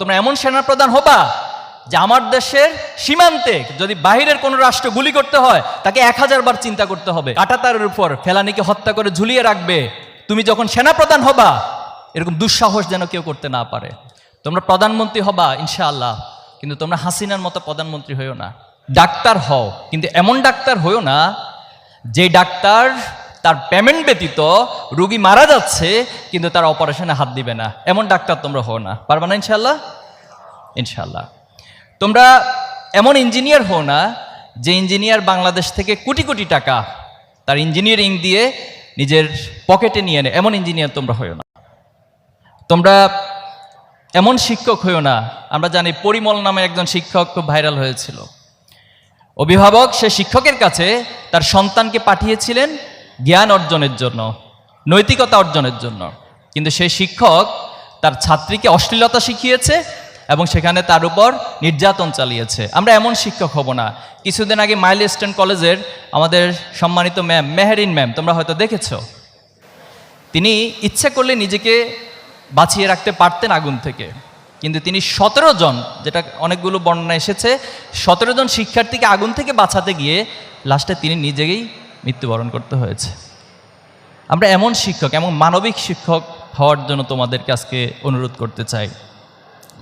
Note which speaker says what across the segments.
Speaker 1: তোমরা এমন সেনাপ্রধান হবা যে আমার দেশের সীমান্তে, যদি বাহিরের কোনো রাষ্ট্র গুলি করতে হয়, তাকে এক হাজার বার চিন্তা করতে হবে। কাটাতারের উপর ফেলানিকে হত্যা করে ঝুলিয়ে রাখবে। তুমি যখন সেনাপ্রধান হবা, এরকম দুঃসাহস যেন কেউ করতে না পারে। তোমরা প্রধানমন্ত্রী হবা, ইনশাআল্লাহ, কিন্তু তোমরা হাসিনার মতো প্রধানমন্ত্রী হইও না। ডাক্তার হও, কিন্তু এমন ডাক্তার হইও না, যে ডাক্তার তার পেমেন্ট ব্যতীত রুগী মারা যাচ্ছে, কিন্তু তার অপারেশনে হাত দিবে না। এমন ডাক্তার তোমরা হও না। পারবা না ইনশাল্লাহ ইনশাল্লাহ তোমরা এমন ইঞ্জিনিয়ার হও না, যে ইঞ্জিনিয়ার বাংলাদেশ থেকে কোটি কোটি টাকা তার ইঞ্জিনিয়ারিং দিয়ে নিজের পকেটে নিয়ে নেয়। এমন ইঞ্জিনিয়ার তোমরা হইও না। তোমরা এমন শিক্ষক হইও না, আমরা জানি পরিমল নামে একজন শিক্ষক খুব ভাইরাল হয়েছিল। অভিভাবক সে শিক্ষকের কাছে তার সন্তানকে পাঠিয়েছিলেন জ্ঞান অর্জনের জন্য, নৈতিকতা অর্জনের জন্য। কিন্তু সেই শিক্ষক তার ছাত্রীকে অশ্লীলতা শিখিয়েছে এবং সেখানে তার উপর নির্যাতন চালিয়েছে। আমরা এমন শিক্ষক হব না। কিছুদিন আগে মাইল স্ট্যান্ড কলেজের আমাদের সম্মানিত ম্যাম, মেহেরিন ম্যাম, তোমরা হয়তো দেখেছ। তিনি ইচ্ছে করলে নিজেকে বাঁচিয়ে রাখতে পারতেন আগুন থেকে। কিন্তু তিনি সতেরো জন, যেটা অনেকগুলো বর্ণনা এসেছে, সতেরো জন শিক্ষার্থীকে আগুন থেকে বাঁচাতে গিয়ে লাস্টে তিনি নিজেই মৃত্যুবরণ করতে হয়েছে। আমরা এমন শিক্ষক, এমন মানবিক শিক্ষক হওয়ার জন্য তোমাদেরকে আজকে অনুরোধ করতে চাই।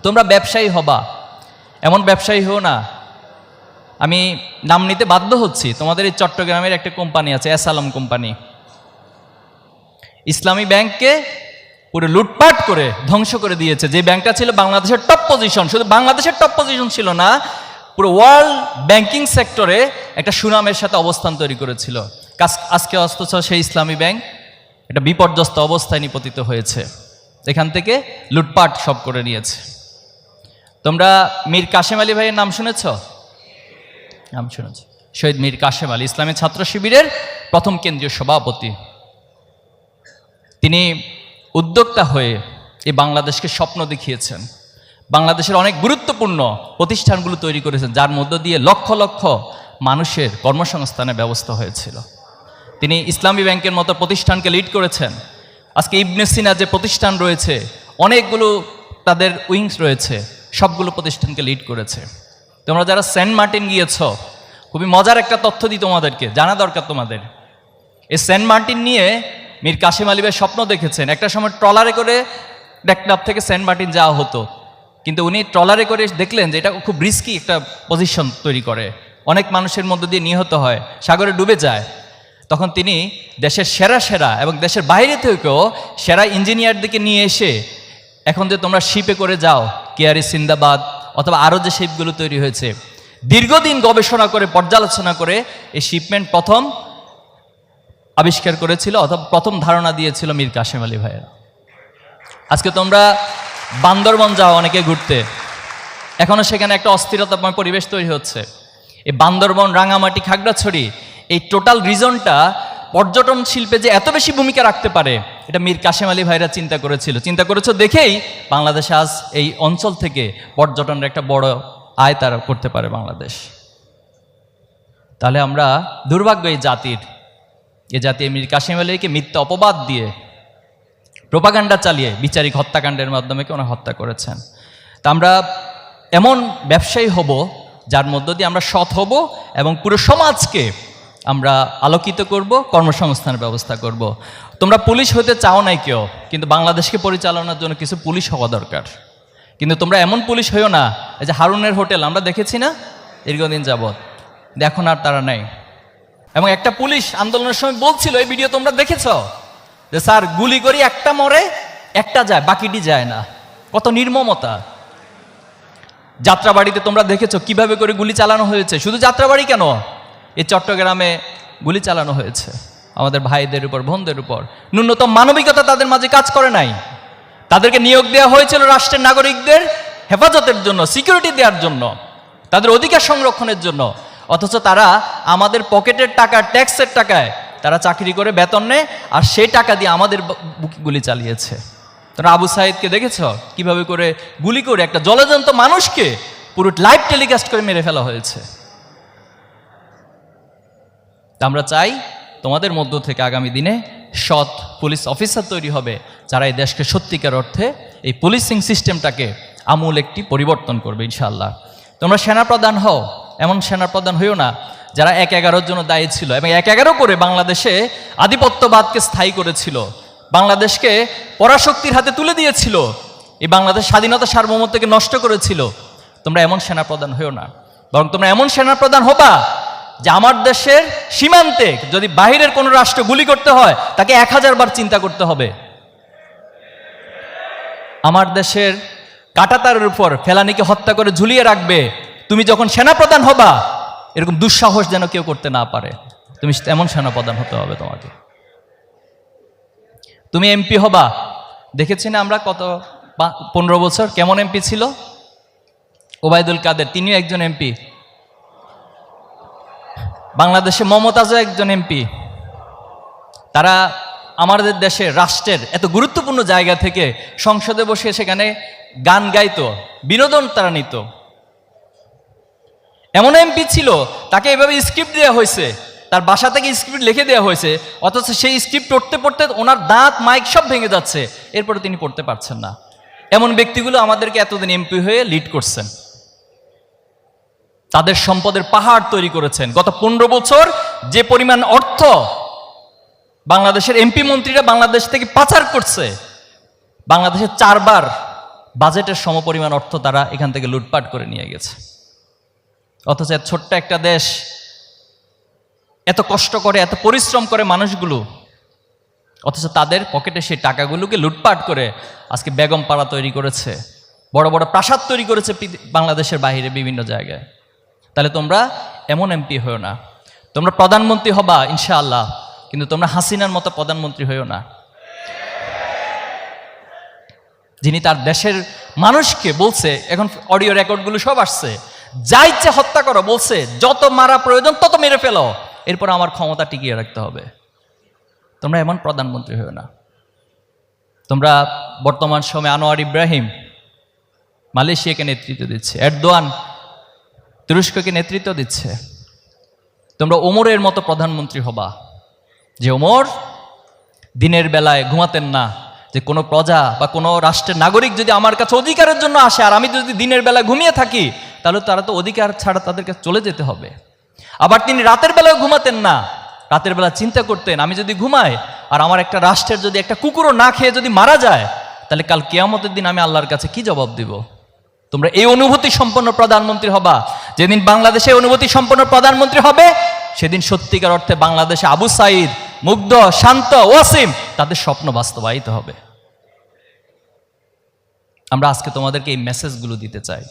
Speaker 1: তোমরা ব্যবসায়ী হবা, এমন ব্যবসায়ী হও না। আমি নাম নিতে বাধ্য হচ্ছি, তোমাদের এই চট্টগ্রামের একটা কোম্পানি আছে আলম কোম্পানি। ইসলামী ব্যাংককে পুরো লুটপাট করে ধ্বংস করে দিয়েছে। যে ব্যাংকটা ছিল বাংলাদেশের টপ পজিশন শুধু বাংলাদেশের টপ পজিশন ছিল না পুরো ওয়ার্ল্ড ব্যাংকিং সেক্টরে একটা সুনামের সাথে অবস্থান তৈরি করেছিল। আজকে অথচ সেই ইসলামী ব্যাংক এটা বিপর্যস্ত অবস্থায় নিপতিত হয়েছে। এখান থেকে লুটপাট সব করে নিয়েছে। তোমরা মীর কাশেম আলী ভাইয়ের নাম শুনেছ? নাম শুনেছ। শহীদ মীর কাশেম আলী, ইসলামী ছাত্র শিবিরের প্রথম কেন্দ্রীয় সভাপতি। তিনি উদ্যোক্তা হয়ে এই বাংলাদেশকে স্বপ্ন দেখিয়েছেন। বাংলাদেশের অনেক গুরুত্বপূর্ণ প্রতিষ্ঠানগুলো তৈরি করেছেন, যার মধ্য দিয়ে লক্ষ লক্ষ মানুষের কর্মসংস্থানের ব্যবস্থা হয়েছিল। তিনি ইসলামী ব্যাংকের মতো প্রতিষ্ঠানকে লিড করেছেন। আজকে ইবনে সিনা যে প্রতিষ্ঠান রয়েছে, অনেকগুলো তাদের উইংস রয়েছে, সবগুলো প্রতিষ্ঠানকে লিড করেছে। তোমরা যারা সেন্ট মার্টিন গিয়েছ, খুবই মজার একটা তথ্য দিই তোমাদেরকে, জানা দরকার তোমাদের। এই সেন্ট মার্টিন নিয়ে মীর কাশিম আলিবের স্বপ্ন দেখেছেন, একটা সময় ট্রলারে করে ডেকনাপ থেকে সেন্ট মার্টিন যাওয়া হতো। কিন্তু উনি ট্রলারে করে দেখলেন যে এটা খুব রিস্কি একটা পজিশন তৈরি করে। অনেক মানুষের মধ্য দিয়ে নিহত হয়, সাগরে ডুবে যায়। তখন তিনি দেশের সেরা সেরা এবং দেশের বাইরে থেকেও সেরা ইঞ্জিনিয়ারদেরকে নিয়ে এসে, এখন যে তোমরা শিপে করে যাও কেয়ারি সিন্দাবাদ অথবা আরও যে শিপগুলো তৈরি হয়েছে, দীর্ঘদিন গবেষণা করে, পর্যালোচনা করে এই শিপমেন্ট প্রথম আবিষ্কার করেছিল অথবা প্রথম ধারণা দিয়েছিল মীর কাশেম আলী ভাইয়েরা। আজকে তোমরা বান্দরবন যাওয়া অনেকে ঘুরতে। এখনও সেখানে একটা অস্থিরতাময় পরিবেশ তৈরি হচ্ছে। এই বান্দরবন, রাঙামাটি, খাগড়াছড়ি, এই টোটাল রিজনটা পর্যটন শিল্পে যে এত বেশি ভূমিকা রাখতে পারে, এটা মীর কাশেম আলী ভাইরা চিন্তা করেছিল। চিন্তা করেছ দেখেই বাংলাদেশ আজ এই অঞ্চল থেকে পর্যটনের একটা বড় আয় তারা করতে পারে বাংলাদেশ। তাহলে আমরা দুর্ভাগ্য এই জাতির। এ জাতি মীর কাশিম আলীকে মিথ্যা অপবাদ দিয়ে প্রোপাগান্ডা চালিয়ে বিচারিক হত্যাকাণ্ডের মাধ্যমে কেউ হত্যা করেছেন। তা আমরা এমন ব্যবসায়ী হব, যার মধ্য দিয়ে আমরা সৎ হব এবং পুরো সমাজকে আমরা আলোকিত করব, কর্মসংস্থানের ব্যবস্থা করব। তোমরা পুলিশ হতে চাও নাই কেউ, কিন্তু বাংলাদেশকে পরিচালনার জন্য কিছু পুলিশ হওয়া দরকার। কিন্তু তোমরা এমন পুলিশ হইও না, এই যে হারুনের হোটেল, আমরা দেখেছি না? দীর্ঘদিন যাবৎ। এখন আর তারা নেই। এবং একটা পুলিশ আন্দোলনের সময় বলছিল, এই ভিডিও তোমরা দেখেছ? যে স্যার গুলি করি, একটা মরে, একটা যায়, বাকিটি যায় না। কত নির্মমতা। যাত্রাবাড়িতে তোমরা দেখেছ কীভাবে করে গুলি চালানো হয়েছে। শুধু যাত্রাবাড়ি কেন? এই চট্টগ্রামে গুলি চালানো হয়েছে। আমাদের ভাইদের উপর, বোনদের উপর। ন্যূনতম মানবিকতা তাদের মাঝে কাজ করে নাই। তাদেরকে নিয়োগ দেওয়া হয়েছিল রাষ্ট্রের নাগরিকদের হেফাজতের জন্য, সিকিউরিটি দেওয়ার জন্য, তাদের অধিকার সংরক্ষণের জন্য। অথচ তারা আমাদের পকেটের টাকা, ট্যাক্সের টাকায় তারা চাকরি করে বেতন নেয় আর সেই টাকা দিয়ে আমাদের গুলি চালিয়েছে। তোরা আবু সাইদকে দেখেছ? কীভাবে করে গুলি করে একটা জলজন্ত মানুষকে পুরো লাইভ টেলিকাস্ট করে মেরে ফেলা হয়েছে। আমরা চাই তোমাদের মধ্য থেকে আগামী দিনে সৎ পুলিশ অফিসার তৈরি হবে, যারা এই দেশকে সত্যিকার অর্থে এই পুলিশিং সিস্টেমটাকে আমূল একটি পরিবর্তন করবে, ইনশাআল্লাহ। তোমরা সেনাপ্রধান হও, এমন সেনাপ্রধান হইও না যারা এক এগারোর জন্য দায়ী ছিল এবং এক এগারো করে বাংলাদেশে আধিপত্যবাদকে স্থায়ী করেছিল, বাংলাদেশকে পরাশক্তির হাতে তুলে দিয়েছিল, এই বাংলাদেশ স্বাধীনতা সার্বভৌমত্বকে নষ্ট করেছিল। তোমরা এমন সেনাপ্রধান হইও না। বরং তোমরা এমন সেনাপ্রধান হবা যে আমার দেশের সীমান্তে যদি বাহিরের কোনো রাষ্ট্র গুলি করতে হয়, তাকে এক হাজার বার চিন্তা করতে হবে। আমার দেশের কাটাতারের উপর ফেলানিকে হত্যা করে ঝুলিয়ে রাখবে। তুমি যখন সেনাপ্রধান হবা এরকম দুঃসাহস যেন কেউ করতে না পারে। তুমি এমন সেনাপ্রধান হতে হবে তোমাকে। তুমি এমপি হবা। দেখেছি না আমরা কত পনেরো বছর কেমন এমপি ছিল? ওবায়দুল কাদের, তিনিও একজন এমপি। বাংলাদেশে মমতাজও একজন এমপি। তারা আমাদের দেশের রাষ্ট্রের এত গুরুত্বপূর্ণ জায়গা থেকে সংসদে বসে সেখানে গান গাইতো, বিনোদন তারা নিত। এমন এমপি ছিল, তাকে এভাবে স্ক্রিপ্ট দেওয়া হয়েছে। তার বাসা থেকে স্ক্রিপ্ট লিখে দেওয়া হয়েছে, অথচ সেই স্ক্রিপ্ট পড়তে পড়তে ওনার দাঁত মাইক সব ভেঙে যাচ্ছে। এরপরে তিনি পড়তে পারছেন না। এমন ব্যক্তিগুলো আমাদেরকে এতদিন এমপি হয়ে লিড করছেন। তাদের সম্পদের পাহাড় তৈরি করেছেন। গত পনেরো বছর যে পরিমাণ অর্থ বাংলাদেশের এমপি মন্ত্রীরা বাংলাদেশ থেকে পাচার করছে বাংলাদেশের চারবার বাজেটের সমপরিমাণ অর্থ তারা এখান থেকে লুটপাট করে নিয়ে গেছে। অথচ ছোট্ট একটা দেশ এত কষ্ট করে, এত পরিশ্রম করে মানুষগুলো, অথচ তাদের পকেটে সেই টাকাগুলোকে লুটপাট করে আজকে বেগম পাড়া তৈরি করেছে, বড় বড় প্রাসাদ তৈরি করেছে বাংলাদেশের বাইরে বিভিন্ন জায়গায়। তাহলে তোমরা এমন এমপি হয়েও না। তোমরা প্রধানমন্ত্রী হবা, ইনশাআল্লাহ, কিন্তু তোমরা হাসিনার মতো প্রধানমন্ত্রী হয়েও না। যিনি তার দেশের মানুষকে বলছে, এখন অডিও রেকর্ডগুলো সব আসছে যা ইচ্ছে হত্যা করো, বলছে, যত মারা প্রয়োজন তত মেরে ফেলো। এরপর আমার ক্ষমতা টিকিয়ে রাখতে হবে। তোমরা এমন প্রধানমন্ত্রী হয়েও না। তোমরা বর্তমান সময়ে আনোয়ার ইব্রাহিম, মালয়েশিয়াকে নেতৃত্ব দিচ্ছে। এরদোয়ান তুরস্ককে নেতৃত্ব দিচ্ছে। তোমরা ওমরের মতো প্রধানমন্ত্রী হবা। যে ওমর দিনের বেলায় ঘুমাতেন না, যে কোনো প্রজা বা কোনো রাষ্ট্রের নাগরিক যদি আমার কাছে অধিকারের জন্য আসে, আর আমি যদি দিনের বেলায় ঘুমিয়ে থাকি তাহলে তারা তো অধিকার ছাড়া তাদেরকে চলে যেতে হবে। আবার তিনি রাতের বেলায় ঘুমাতেন না। রাতের বেলা চিন্তা করতেন, আমি যদি ঘুমাই আর আমার একটা রাষ্ট্রের যদি একটা কুকুরও না খেয়ে যদি মারা যায়, তাহলে কাল কেয়ামতের দিন আমি আল্লাহর কাছে কি জবাব দিব? তোমরা এই অনুভূতি সম্পন্ন প্রধানমন্ত্রী হবা। যেদিন বাংলাদেশে অনুভূতি সম্পন্ন প্রধানমন্ত্রী হবে, সেদিন সত্যিকার অর্থে বাংলাদেশে আবু সাইদ, মুগ্ধ, শান্ত, ওয়াসিম তাদের স্বপ্ন বাস্তবায়িত হবে। আমরা আজকে তোমাদেরকে এই মেসেজগুলো দিতে চাই।